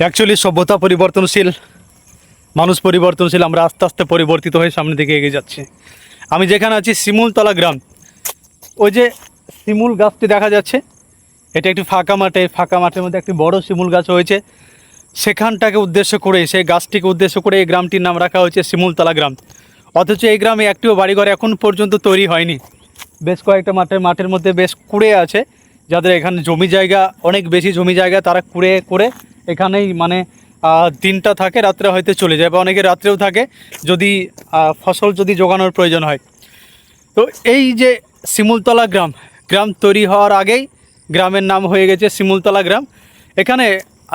Actually সভ্যতা পরিবর্তনশীল, মানুষ পরিবর্তনশীল, আমরা আস্তে আস্তে পরিবর্তিত হয়ে সামনের দিকে এগিয়ে যাচ্ছি। আমি যেখানে আছি, শিমুলতলা গ্রাম। ওই যে শিমুল গাছটি দেখা যাচ্ছে, এটা একটি ফাঁকা মাঠে ফাঁকা মাঠের মধ্যে একটি বড় শিমুল গাছ হয়েছে। সেখানটাকে উদ্দেশ্য করে, সেই গাছটিকে উদ্দেশ্য করে এই গ্রামটির নাম রাখা হয়েছে শিমুলতলা গ্রাম। অথচ এই গ্রামে একটিও বাড়িঘর এখন পর্যন্ত তৈরি হয়নি। বেশ কয়েকটা মাঠের মাঠের মধ্যে বেশ কুড়ে আছে। যাদের এখানে জমি জায়গা, অনেক বেশি জমি জায়গা, তারা কুড়ে করে এখানেই মানে দিনটা থাকে, রাত্রে হয়তো চলে যায় বা অনেকে রাত্রেও থাকে। যদি ফসল যদি জোগানোর প্রয়োজন হয়। তো এই যে শিমুলতলা গ্রাম গ্রাম তৈরি হওয়ার আগেই গ্রামের নাম হয়ে গেছে শিমুলতলা গ্রাম। এখানে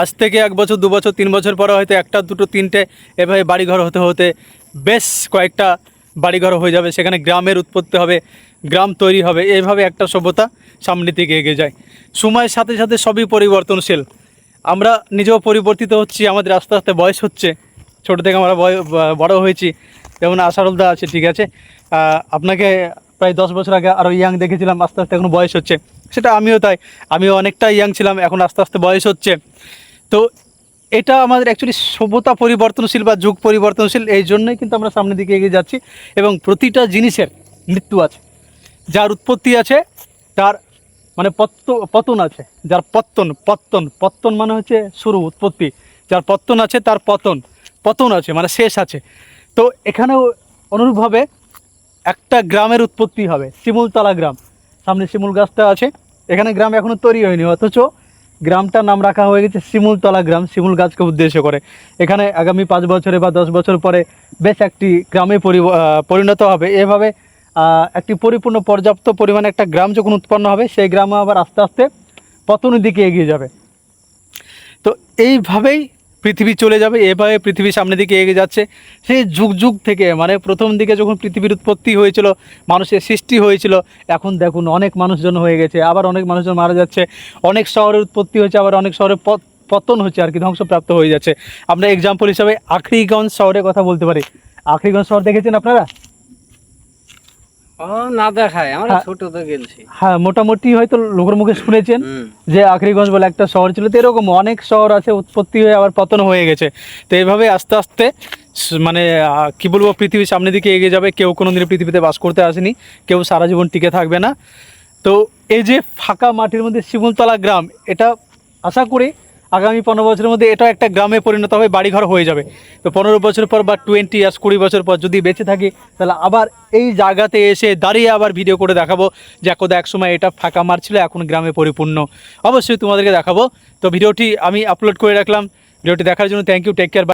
আজ থেকে এক বছর, দু বছর, তিন বছর পরে হয়তো একটা, দুটো, তিনটে এভাবে বাড়িঘর হতে হতে বেশ কয়েকটা বাড়িঘর হয়ে যাবে। সেখানে গ্রামের উৎপত্তি হবে, গ্রাম তৈরি হবে। এইভাবে একটা সভ্যতা সামনের দিকে এগিয়ে যায়। সময়ের সাথে সাথে সবই পরিবর্তনশীল। আমরা নিজেও পরিবর্তিত হচ্ছি, আমাদের আস্তে আস্তে বয়স হচ্ছে। ছোটো থেকে আমরা বড় হয়েছি। যেমন আশারুলদা আছে, ঠিক আছে। আপনাকে প্রায় দশ বছর আগে আরও ইয়াং দেখেছিলাম, আস্তে আস্তে এখন বয়স হচ্ছে। সেটা আমিও তাই, আমিও অনেকটা ইয়াং ছিলাম, এখন আস্তে আস্তে বয়স হচ্ছে। তো এটা আমাদের অ্যাকচুয়ালি সভ্যতা পরিবর্তনশীল বা যুগ পরিবর্তনশীল, এই জন্যই কিন্তু আমরা সামনের দিকে এগিয়ে যাচ্ছি। এবং প্রতিটা জিনিসের মৃত্যু আছে। যার উৎপত্তি আছে, তার মানে পতন আছে। যার পত্তন পত্তন পত্তন মানে হচ্ছে শুরু, উৎপত্তি। যার পত্তন আছে, তার পতন। পতন আছে মানে শেষ আছে। তো এখানেও অনুরূপভাবে একটা গ্রামের উৎপত্তি হবে, শিমুলতলা গ্রাম। সামনে শিমুল গাছটা আছে। এখানে গ্রাম এখনও তৈরি হয়নি, অথচ গ্রামটার নাম রাখা হয়ে গেছে শিমুলতলা গ্রাম, শিমুল গাছকে উদ্দেশ্য করে। এখানে আগামী পাঁচ বছরে বা দশ বছর পরে বেশ একটি গ্রামে পরিণত হবে। এভাবে একটি পরিপূর্ণ পর্যাপ্ত পরিমাণে একটা গ্রাম যখন উৎপন্ন হবে, সেই গ্রামও আবার আস্তে আস্তে পতনের দিকে এগিয়ে যাবে। তো এইভাবেই পৃথিবী চলে যাবে, এভাবে পৃথিবী সামনের দিকে এগিয়ে যাচ্ছে। সেই যুগ যুগ থেকে মানে প্রথম দিকে যখন পৃথিবীর উৎপত্তি হয়েছিল, মানুষের সৃষ্টি হয়েছিল, এখন দেখুন অনেক মানুষজন হয়ে গেছে, আবার অনেক মানুষজন মারা যাচ্ছে। অনেক শহরের উৎপত্তি হয়েছে, আবার অনেক শহরে পতন হচ্ছে আর কি, ধ্বংসপ্রাপ্ত হয়ে যাচ্ছে। আমরা এক্সাম্পল হিসাবে আখরিগঞ্জ শহরের কথা বলতে পারি। আখরিগঞ্জ শহর দেখেছেন আপনারা? না দেখায় আমরা হ্যাঁ। ছোট তো গেছি হ্যাঁ মোটামুটি হয়তো লোকের মুখে শুনেছেন যে আখরিগঞ্জ বলে একটা শহর ছিল তো এরকম অনেক শহর আছে উৎপত্তি হয়ে আবার পতন হয়ে গেছে। তো এইভাবে আস্তে আস্তে মানে কি বলব পৃথিবীর সামনের দিকে এগিয়ে যাবে। কেউ কোনো দিন পৃথিবীতে বাস করতে আসেনি কেউ সারা জীবন টিকে থাকবে না। তো এই যে ফাঁকা মাটির মধ্যে শিমুলতলা গ্রাম এটা আশা করি আগামী পনেরো বছরের মধ্যে এটা একটা গ্রামে পরিণত হবে, বাড়িঘর হয়ে যাবে। তো পনেরো বছর পর বা টোয়েন্টি ইয়ার্স কুড়ি বছর পর যদি বেঁচে থাকি, তাহলে আবার এই জায়গাতে এসে দাঁড়িয়ে আবার ভিডিও করে দেখাবো যে একদা এক সময় এটা ফাঁকা মারছিল এখন গ্রামে পরিপূর্ণ। অবশ্যই তোমাদেরকে দেখাবো। তো ভিডিওটি আমি আপলোড করে রাখলাম। ভিডিওটি দেখার জন্য থ্যাংক ইউ টেক কেয়ার